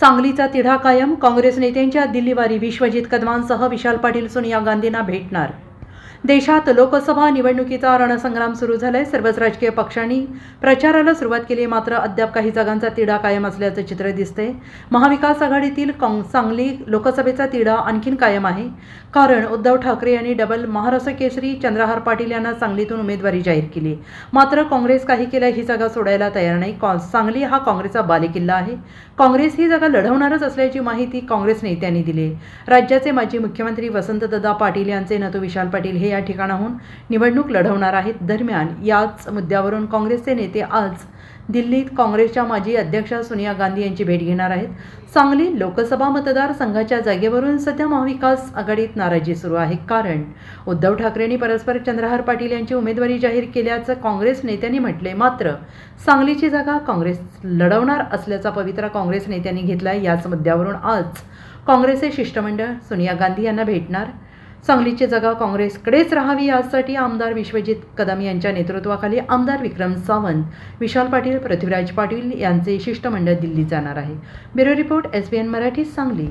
सांगलीचा तिढा कायम काँग्रेस नेत्यांच्या दिल्लीवारी विश्वजित कदमांसह विशाल पाटील सोनिया गांधींना भेटणार देशात लोकसभा निवडणुकीचा रणसंग्राम सुरू झालाय. सर्वच राजकीय पक्षांनी प्रचाराला सुरुवात केली. मात्र अद्याप काही जागांचा तिढा कायम असल्याचं चित्र दिसते महाविकास आघाडीतील सांगली लोकसभेचा तिढा आणखीन कायम आहे. कारण उद्धव ठाकरे यांनी डबल महाराष्ट्र केसरी चंद्रहार पाटील यांना सांगलीतून उमेदवारी जाहीर केली. मात्र काँग्रेस काही केल्या ही जागा सोडायला तयार नाही. कॉ- सांगली हा काँग्रेसचा बालेकिल्ला आहे. काँग्रेस ही जागा लढवणारच असल्याची माहिती काँग्रेस नेत्यांनी दिली राज्याचे माजी मुख्यमंत्री वसंतदादा पाटील यांचे नातू विशाल पाटील हे या ठिकाणाहून निवडणूक लढवणार आहेत. दरम्यान याच मुद्द्यावरून काँग्रेसचे नेते आज दिल्लीत काँग्रेसच्या माजी अध्यक्षा सोनिया गांधी यांची भेट घेणार आहेत. सांगली लोकसभा मतदारसंघाच्या जागेवरून सध्या महाविकास आघाडीत नाराजी सुरू आहे. कारण उद्धव ठाकरेंनी परस्पर चंद्रहार पाटील यांची उमेदवारी जाहीर केल्याचं काँग्रेस नेत्यांनी म्हटले मात्र सांगलीची जागा काँग्रेस लढवणार असल्याचा पवित्रा काँग्रेस नेत्यांनी घेतला याच मुद्द्यावरून आज काँग्रेसचे शिष्टमंडळ सोनिया गांधी यांना भेटणार. सांगलीची जागा काँग्रेसकडेच राहावी यासाठी आमदार विश्वजित कदम यांच्या नेतृत्वाखाली आमदार विक्रम सावंत विशाल पाटील पृथ्वीराज पाटील यांचे शिष्टमंडळ दिल्ली जाणार आहे. Bureau report S B N Marathi Sangli.